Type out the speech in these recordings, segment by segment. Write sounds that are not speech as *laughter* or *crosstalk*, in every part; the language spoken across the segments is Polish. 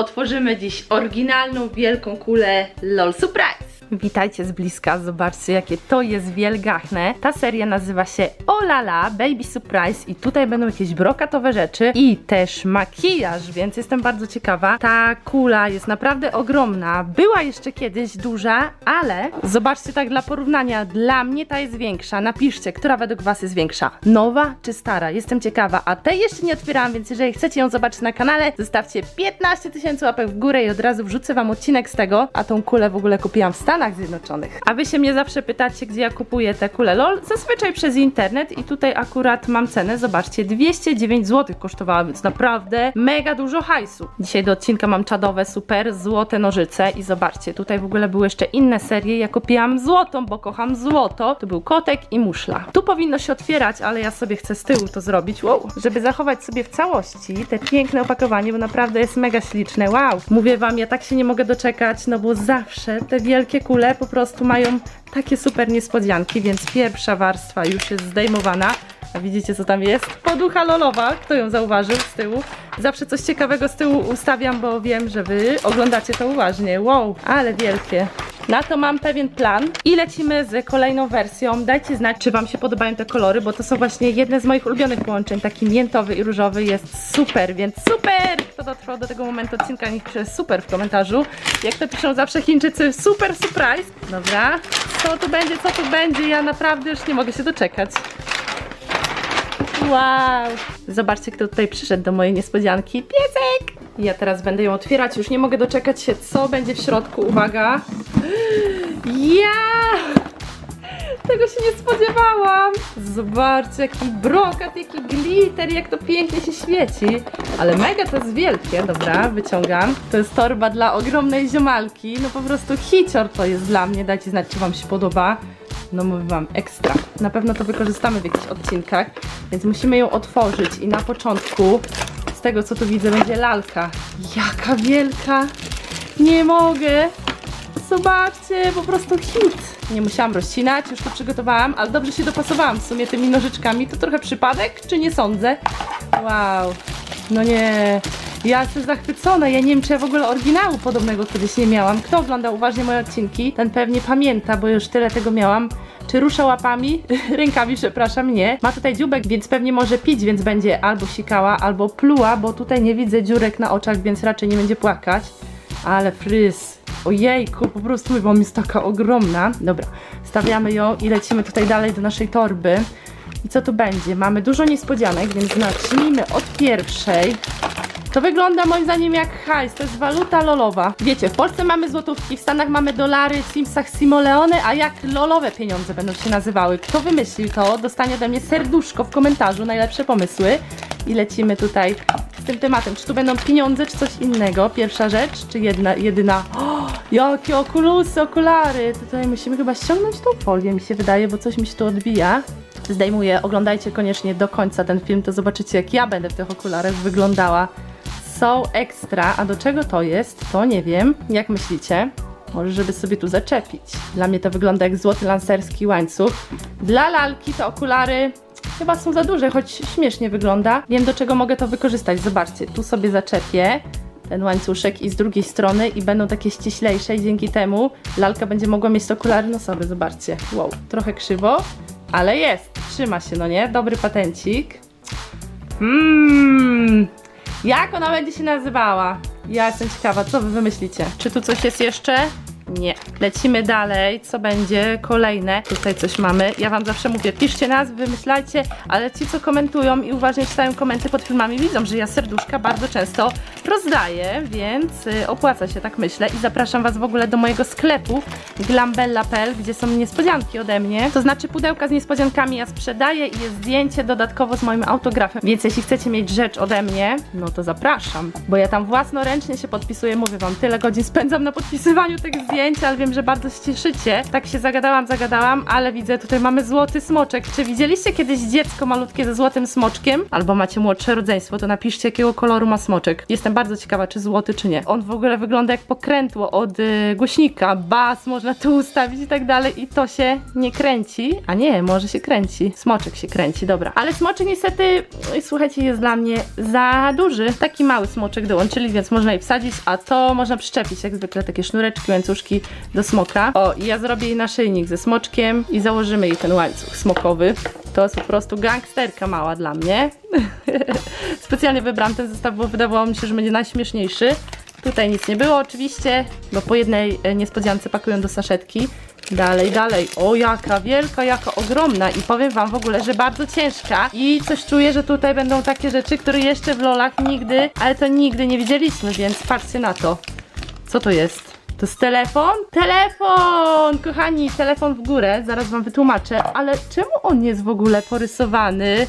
Otworzymy dziś oryginalną wielką kulę LOL Surprise. Witajcie z bliska, zobaczcie jakie to jest wielgachne. Ta seria nazywa się Olala Baby Surprise i tutaj będą jakieś brokatowe rzeczy i też makijaż, więc jestem bardzo ciekawa. Ta kula jest naprawdę ogromna. Była jeszcze kiedyś duża, ale zobaczcie tak dla porównania, dla mnie ta jest większa. Napiszcie, która według Was jest większa. Nowa czy stara? Jestem ciekawa, a tej jeszcze nie otwierałam, więc jeżeli chcecie ją zobaczyć na kanale, zostawcie 15 tysięcy łapek w górę i od razu wrzucę Wam odcinek z tego, a tą kulę w ogóle kupiłam w Stanach Zjednoczonych. A Wy się mnie zawsze pytacie, gdzie ja kupuję te kule LOL? Zazwyczaj przez internet i tutaj akurat mam cenę, zobaczcie, 209 zł kosztowała, więc naprawdę mega dużo hajsu. Dzisiaj do odcinka mam czadowe, super, złote nożyce i zobaczcie, tutaj w ogóle były jeszcze inne serie, ja kupiłam złotą, bo kocham złoto. Tu był kotek i muszla. Tu powinno się otwierać, ale ja sobie chcę z tyłu to zrobić, wow, żeby zachować sobie w całości te piękne opakowanie, bo naprawdę jest mega śliczne, wow. Mówię wam, ja tak się nie mogę doczekać, no bo zawsze te wielkie po prostu mają takie super niespodzianki, więc pierwsza warstwa już jest zdejmowana. A widzicie co tam jest? Poducha lolowa, kto ją zauważył z tyłu? Zawsze coś ciekawego z tyłu ustawiam, bo wiem, że wy oglądacie to uważnie. Wow, ale wielkie. Na to mam pewien plan i lecimy z kolejną wersją. Dajcie znać, czy Wam się podobają te kolory, bo to są właśnie jedne z moich ulubionych połączeń. Taki miętowy i różowy jest super, więc super! Kto dotrwał do tego momentu odcinka, niech pisze super w komentarzu. Jak to piszą zawsze Chińczycy, super surprise. Dobra, co tu będzie, co tu będzie? Ja naprawdę już nie mogę się doczekać. Wow! Zobaczcie, kto tutaj przyszedł do mojej niespodzianki. Piesek! Ja teraz będę ją otwierać. Już nie mogę doczekać się, co będzie w środku. Uwaga! Ja! Tego się nie spodziewałam! Zobaczcie, jaki brokat, jaki glitter, jak to pięknie się świeci. Ale mega to jest wielkie. Dobra, wyciągam. To jest torba dla ogromnej ziomalki. No po prostu hicior to jest dla mnie. Dajcie znać, czy Wam się podoba. No mówię wam, ekstra. Na pewno to wykorzystamy w jakichś odcinkach, więc musimy ją otworzyć i na początku z tego co tu widzę będzie lalka. Jaka wielka! Nie mogę! Zobaczcie, po prostu hit! Nie musiałam rozcinać, już to przygotowałam, ale dobrze się dopasowałam w sumie tymi nożyczkami. To trochę przypadek, czy nie sądzę? Wow, no nie, ja jestem zachwycona. Ja nie wiem, czy ja w ogóle oryginału podobnego kiedyś nie miałam. Kto oglądał uważnie moje odcinki, ten pewnie pamięta, bo już tyle tego miałam. Czy rusza łapami? *laughs* Rękami, przepraszam, nie. Ma tutaj dziubek, więc pewnie może pić, więc będzie albo sikała, albo pluła, bo tutaj nie widzę dziurek na oczach, więc raczej nie będzie płakać. Ale fryz. Ojejku, po prostu wam jest taka ogromna. Dobra, stawiamy ją i lecimy tutaj dalej do naszej torby. I co tu będzie? Mamy dużo niespodzianek, więc zacznijmy od pierwszej. To wygląda moim zdaniem jak hajs, to jest waluta lolowa. Wiecie, w Polsce mamy złotówki, w Stanach mamy dolary, w Simsach simoleony, a jak lolowe pieniądze będą się nazywały? Kto wymyślił to, dostanie ode mnie serduszko w komentarzu, najlepsze pomysły. I lecimy tutaj z tym tematem. Czy tu będą pieniądze, czy coś innego? Pierwsza rzecz, czy jedna, jedyna? O, jakie okulusy, okulary! Tutaj musimy chyba ściągnąć tą folię, mi się wydaje, bo coś mi się tu odbija zdejmuję. Oglądajcie koniecznie do końca ten film, to zobaczycie jak ja będę w tych okularach wyglądała. Są ekstra, a do czego to jest, to nie wiem. Jak myślicie? Może żeby sobie tu zaczepić. Dla mnie to wygląda jak złoty lancerski łańcuch. Dla lalki te okulary chyba są za duże, choć śmiesznie wygląda. Wiem do czego mogę to wykorzystać. Zobaczcie, tu sobie zaczepię ten łańcuszek i z drugiej strony i będą takie ściślejsze i dzięki temu lalka będzie mogła mieć okulary nosowe, zobaczcie. Wow, trochę krzywo, ale jest, trzyma się, no nie? Dobry patencik. Mmm, jak ona będzie się nazywała? Ja jestem ciekawa, co wy wymyślicie? Czy tu coś jest jeszcze? Nie. Lecimy dalej. Co będzie kolejne? Tutaj coś mamy. Ja wam zawsze mówię, piszcie nazwy, wymyślajcie, ale ci, co komentują i uważnie czytają komenty pod filmami, widzą, że ja serduszka bardzo często rozdaję, więc y, opłaca się, tak myślę. I zapraszam was w ogóle do mojego sklepu glambella.pl, gdzie są niespodzianki ode mnie. To znaczy pudełka z niespodziankami ja sprzedaję i jest zdjęcie dodatkowo z moim autografem. Więc jeśli chcecie mieć rzecz ode mnie, no to zapraszam. Bo ja tam własnoręcznie się podpisuję, mówię wam, tyle godzin spędzam na podpisywaniu tych zdjęć, ale wiem, że bardzo się cieszycie. Tak się zagadałam, zagadałam, ale widzę, tutaj mamy złoty smoczek. Czy widzieliście kiedyś dziecko malutkie ze złotym smoczkiem? Albo macie młodsze rodzeństwo, to napiszcie, jakiego koloru ma smoczek. Jestem bardzo ciekawa, czy złoty, czy nie. On w ogóle wygląda jak pokrętło od y, głośnika. Bas można tu ustawić i tak dalej i to się nie kręci. A nie, może się kręci. Smoczek się kręci, dobra. Ale smoczek niestety, y, słuchajcie, jest dla mnie za duży. Taki mały smoczek dołączyli, więc można je wsadzić, a to można przyczepić, jak zwykle takie sznureczki, łańcuszki do smoka. O, i ja zrobię jej naszyjnik ze smoczkiem i założymy jej ten łańcuch smokowy. To jest po prostu gangsterka mała dla mnie. *laughs* Specjalnie wybrałam ten zestaw, bo wydawało mi się, że będzie najśmieszniejszy. Tutaj nic nie było oczywiście, bo po jednej e, niespodziance pakują do saszetki. Dalej, dalej. O, jaka wielka, jaka ogromna. I powiem wam w ogóle, że bardzo ciężka. I coś czuję, że tutaj będą takie rzeczy, które jeszcze w lolach nigdy, ale to nigdy nie widzieliśmy, więc patrzcie na to. Co to jest? To jest telefon? Telefon! Kochani, telefon w górę, zaraz wam wytłumaczę, ale czemu on jest w ogóle porysowany?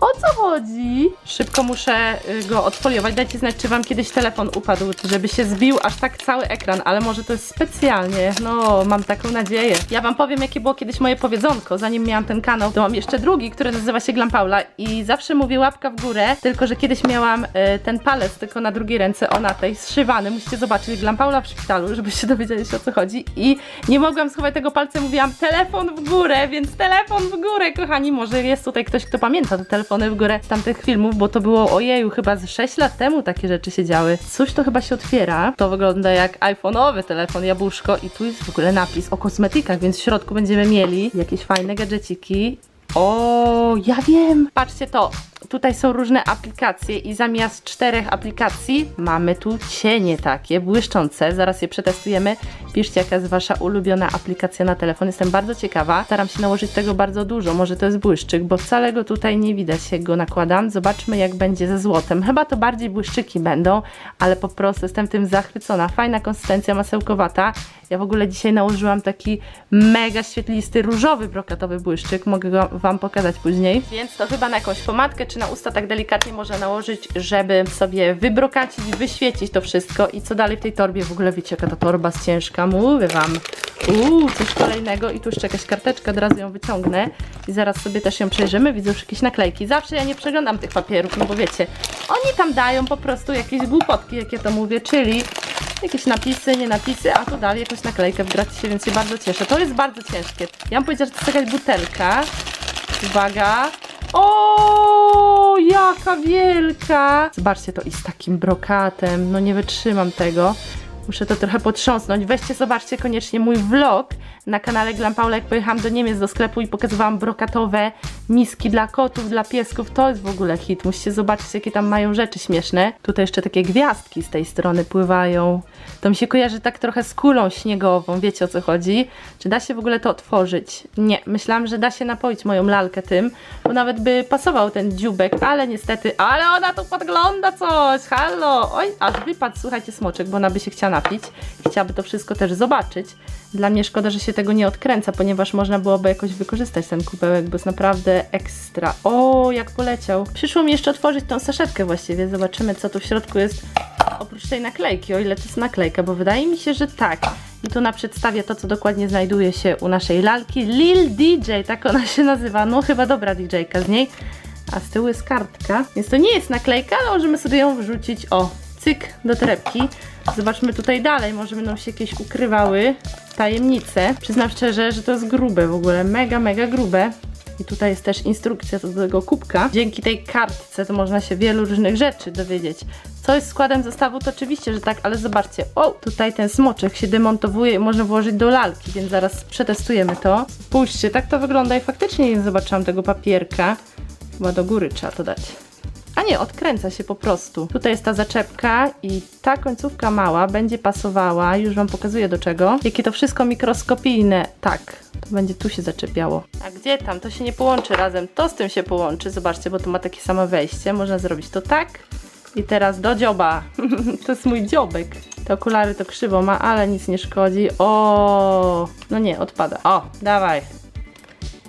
O co chodzi? Szybko muszę y, go odfoliować. Dajcie znać, czy wam kiedyś telefon upadł, żeby się zbił aż tak cały ekran, ale może to jest specjalnie. No, mam taką nadzieję. Ja wam powiem, jakie było kiedyś moje powiedzonko. Zanim miałam ten kanał, to mam jeszcze drugi, który nazywa się Glampaula i zawsze mówię łapka w górę, tylko że kiedyś miałam y, ten palec tylko na drugiej ręce, o na tej, zszywany. Musicie zobaczyć Glampaula w szpitalu, żebyście dowiedzieli się o co chodzi. I nie mogłam schować tego palca, mówiłam telefon w górę, więc telefon w górę, kochani. Może jest tutaj ktoś, kto pamięta te telefony w górę tamtych filmów, bo to było ojeju, chyba z 6 lat temu takie rzeczy się działy. Coś to chyba się otwiera. To wygląda jak iPhone'owy telefon jabłuszko i tu jest w ogóle napis o kosmetykach, więc w środku będziemy mieli jakieś fajne gadżeciki. O, ja wiem! Patrzcie to. Tutaj są różne aplikacje i zamiast czterech aplikacji mamy tu cienie takie błyszczące. Zaraz je przetestujemy. Piszcie, jaka jest wasza ulubiona aplikacja na telefon. Jestem bardzo ciekawa. Staram się nałożyć tego bardzo dużo. Może to jest błyszczyk, bo wcale go tutaj nie widać, jak go nakładam. Zobaczmy, jak będzie ze złotem. Chyba to bardziej błyszczyki będą, ale po prostu jestem tym zachwycona. Fajna konsystencja, masełkowata. Ja w ogóle dzisiaj nałożyłam taki mega świetlisty, różowy brokatowy błyszczyk. Mogę go Wam pokazać później. Więc to chyba na jakąś pomadkę czy na usta tak delikatnie można nałożyć, żeby sobie wybrokacić, wyświecić to wszystko. I co dalej w tej torbie? W ogóle wiecie, jaka ta torba jest ciężka. Mówię Wam. Uuu, coś kolejnego. I tu jeszcze jakaś karteczka, od razu ją wyciągnę. I zaraz sobie też ją przejrzymy. Widzę już jakieś naklejki. Zawsze ja nie przeglądam tych papierów, no bo wiecie, oni tam dają po prostu jakieś głupotki, jak ja to mówię, czyli jakieś napisy, nie napisy, a tu dali jakąś naklejkę w gratisie, więc się bardzo cieszę. To jest bardzo ciężkie. Ja bym powiedziała, że to jest jakaś butelka. Uwaga. O, jaka wielka! Zobaczcie to i z takim brokatem. No nie wytrzymam tego. Muszę to trochę potrząsnąć. Weźcie, zobaczcie koniecznie mój vlog na kanale Glampaula, jak pojechałam do Niemiec do sklepu i pokazywałam brokatowe miski dla kotów, dla piesków. To jest w ogóle hit. Musicie zobaczyć, jakie tam mają rzeczy śmieszne. Tutaj jeszcze takie gwiazdki z tej strony pływają. To mi się kojarzy tak trochę z kulą śniegową. Wiecie o co chodzi? Czy da się w ogóle to otworzyć? Nie. Myślałam, że da się napoić moją lalkę tym, bo nawet by pasował ten dziubek, ale niestety, ale ona tu podgląda coś. Halo! Oj, aż wypadł, słuchajcie, smoczek, bo ona by się chciała napić. Chciałaby to wszystko też zobaczyć. Dla mnie szkoda, że się tego nie odkręca, ponieważ można byłoby jakoś wykorzystać ten kubełek, bo jest naprawdę ekstra. O, jak poleciał. Przyszło mi jeszcze otworzyć tą saszetkę właściwie. Zobaczymy, co tu w środku jest. Oprócz tej naklejki, o ile to jest naklejka, bo wydaje mi się, że tak. I tu na przedstawie to, co dokładnie znajduje się u naszej lalki. Lil DJ, tak ona się nazywa. No chyba dobra DJ-ka z niej. A z tyłu jest kartka. Więc to nie jest naklejka, ale możemy sobie ją wrzucić. O, cyk do torebki. Zobaczmy tutaj dalej, może będą się jakieś ukrywały tajemnice. Przyznam szczerze, że to jest grube w ogóle, mega, mega grube. I tutaj jest też instrukcja co do tego kubka. Dzięki tej kartce to można się wielu różnych rzeczy dowiedzieć. Co jest składem zestawu, to oczywiście, że tak, ale zobaczcie. O, tutaj ten smoczek się demontowuje i można włożyć do lalki, więc zaraz przetestujemy to. Spójrzcie, tak to wygląda i faktycznie nie zobaczyłam tego papierka. Chyba do góry trzeba to dać. A nie, odkręca się po prostu. Tutaj jest ta zaczepka i ta końcówka mała będzie pasowała, już Wam pokazuję do czego. Jakie to wszystko mikroskopijne. Tak, będzie tu się zaczepiało. A gdzie tam? To się nie połączy razem. To z tym się połączy. Zobaczcie, bo to ma takie samo wejście. Można zrobić to tak. I teraz do dzioba. *laughs* to jest mój dziobek. Te okulary to krzywo ma, ale nic nie szkodzi. O, no nie, odpada. O, dawaj.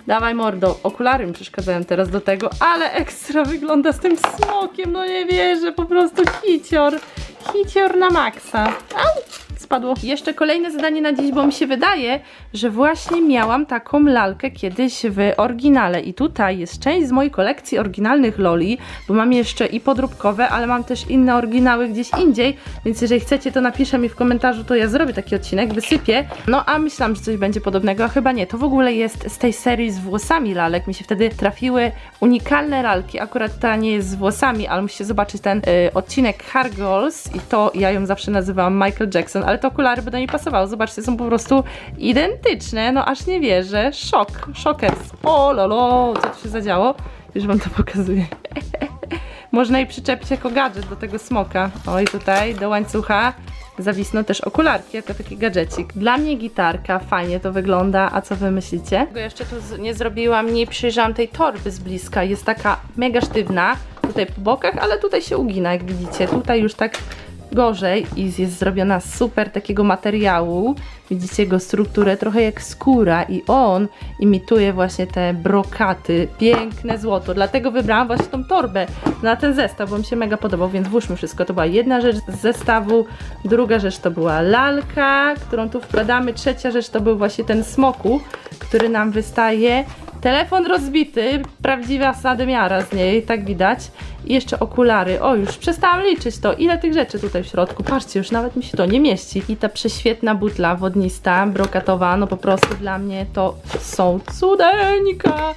Dawaj mordo, okulary mi przeszkadzają teraz do tego, ale ekstra wygląda z tym smokiem, no nie wierzę, po prostu hicior, hicior na maksa. Au, spadło. Jeszcze kolejne zadanie na dziś, bo mi się wydaje, że właśnie miałam taką lalkę kiedyś w oryginale i tutaj jest część z mojej kolekcji oryginalnych loli, bo mam jeszcze i podróbkowe, ale mam też inne oryginały gdzieś indziej, więc jeżeli chcecie, to napiszę mi w komentarzu, to ja zrobię taki odcinek, wysypię. No a myślałam, że coś będzie podobnego, a chyba nie. To w ogóle jest z tej serii z włosami lalek. Mi się wtedy trafiły unikalne lalki. Akurat ta nie jest z włosami, ale musicie zobaczyć ten y, odcinek Hair Girls i to ja ją zawsze nazywałam Michael Jackson, ale te okulary by do niej pasowały. Zobaczcie, są po prostu identyczne. No aż nie wierzę. Szok, szokers. O lolo, co tu się zadziało? Już wam to pokazuję. *laughs* Można jej przyczepić jako gadżet do tego smoka. Oj, tutaj do łańcucha zawisną też okularki, jako taki gadżecik. Dla mnie gitarka, fajnie to wygląda, a co wy myślicie? Tego jeszcze tu nie zrobiłam, nie przyjrzałam tej torby z bliska. Jest taka mega sztywna, tutaj po bokach, ale tutaj się ugina, jak widzicie. Tutaj już tak gorzej i jest zrobiona z super takiego materiału. Widzicie jego strukturę trochę jak skóra i on imituje właśnie te brokaty, piękne złoto. Dlatego wybrałam właśnie tą torbę na ten zestaw, bo mi się mega podobał, więc włóżmy wszystko. To była jedna rzecz z zestawu, druga rzecz to była lalka, którą tu wkładamy, trzecia rzecz to był właśnie ten smoku, który nam wystaje. Telefon rozbity, prawdziwa sadymiara z niej, tak widać. I jeszcze okulary. O, już przestałam liczyć to. Ile tych rzeczy tutaj w środku? Patrzcie, już nawet mi się to nie mieści. I ta prześwietna butla wodnista, brokatowa, no po prostu dla mnie to są cudeńka.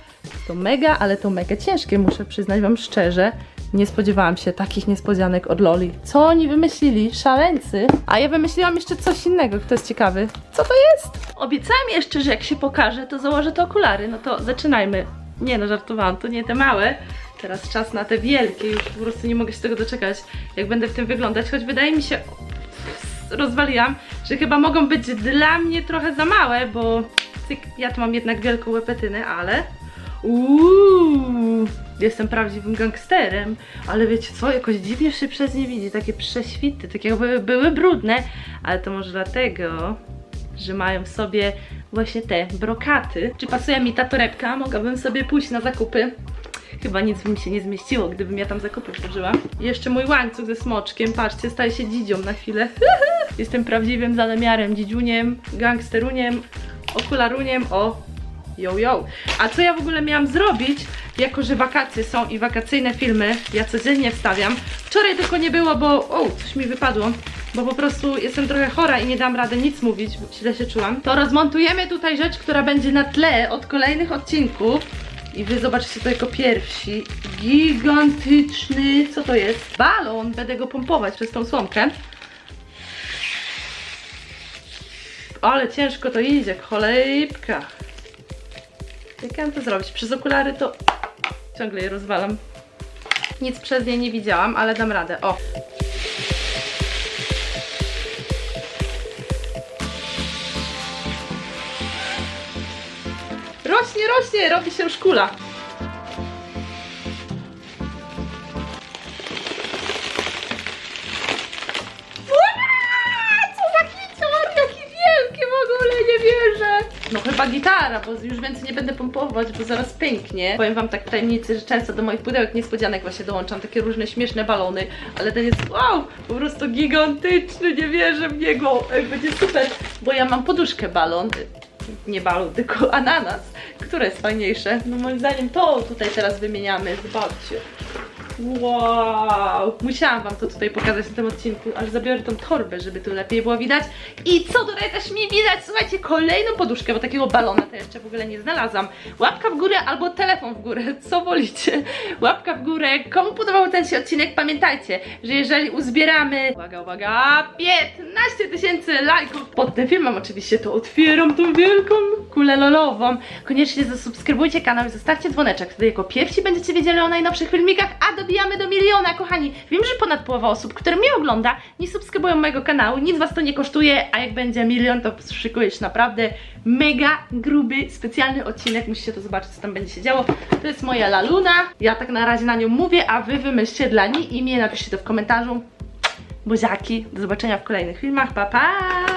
To mega, ale to mega ciężkie, muszę przyznać wam szczerze. Nie spodziewałam się takich niespodzianek od Loli. Co oni wymyślili? Szaleńcy. A ja wymyśliłam jeszcze coś innego, kto jest ciekawy. Co to jest? Obiecałam jeszcze, że jak się pokaże, to założę te okulary. No to zaczynajmy. Nie no, żartowałam, to nie te małe. Teraz czas na te wielkie, już po prostu nie mogę się tego doczekać, jak będę w tym wyglądać, choć wydaje mi się, rozwaliłam, że chyba mogą być dla mnie trochę za małe, bo cyk, ja tu mam jednak wielką łepetynę, ale Uuu, jestem prawdziwym gangsterem, ale wiecie co, jakoś dziwnie się przez nie widzi, takie prześwity, takie jakby były brudne, ale to może dlatego, że mają w sobie właśnie te brokaty. Czy pasuje mi ta torebka? Mogłabym sobie pójść na zakupy. Chyba nic by mi się nie zmieściło, gdybym ja tam zakupy włożyła. Jeszcze mój łańcuch ze smoczkiem, patrzcie, staje się dzidzią na chwilę. *laughs* Jestem prawdziwym zadamiarem, dzidziuniem, gangsteruniem, okularuniem, o, Yo, yo. A co ja w ogóle miałam zrobić, jako że wakacje są i wakacyjne filmy ja codziennie wstawiam. Wczoraj tylko nie było, bo o, coś mi wypadło, bo po prostu jestem trochę chora i nie dam rady nic mówić, źle się czułam. To rozmontujemy tutaj rzecz, która będzie na tle od kolejnych odcinków. I wy zobaczycie to jako pierwsi. Gigantyczny, co to jest? Balon, będę go pompować przez tą słomkę. Ale ciężko to idzie, cholejpka. Jak ja mam to zrobić? Przez okulary to ciągle je rozwalam. Nic przez nie nie widziałam, ale dam radę. O! Rośnie, rośnie, robi się szkula. Ua! Chyba gitara, bo już więcej nie będę pompować, bo zaraz pęknie. Powiem wam tak w tajemnicy, że często do moich pudełek niespodzianek właśnie dołączam takie różne śmieszne balony, ale ten jest wow, po prostu gigantyczny, nie wierzę w niego. Będzie super, bo ja mam poduszkę balon, nie balon, tylko ananas, które jest fajniejsze. No moim zdaniem to tutaj teraz wymieniamy, zobaczcie. Wow! Musiałam wam to tutaj pokazać na tym odcinku, ale zabiorę tą torbę, żeby tu lepiej było widać. I co tutaj też mi widać? Słuchajcie, kolejną poduszkę, bo takiego balona to jeszcze w ogóle nie znalazłam. Łapka w górę albo telefon w górę, *laughs* co wolicie? Łapka w górę. Komu podobał ten się odcinek? Pamiętajcie, że jeżeli uzbieramy, uwaga, uwaga, 15 tysięcy lajków pod tym filmem oczywiście, to otwieram tą wielką kulę lolową. Koniecznie zasubskrybujcie kanał i zostawcie dzwoneczek, wtedy jako pierwsi będziecie wiedzieli o najnowszych filmikach, a dobijamy do miliona, kochani. Wiem, że ponad połowa osób, które mnie ogląda, nie subskrybują mojego kanału, nic was to nie kosztuje, a jak będzie milion, to szykuje się naprawdę mega gruby, specjalny odcinek, musicie to zobaczyć, co tam będzie się działo. To jest moja laluna, ja tak na razie na nią mówię, a wy wymyślcie dla niej imię, napiszcie to w komentarzu. Buziaki, do zobaczenia w kolejnych filmach, pa pa!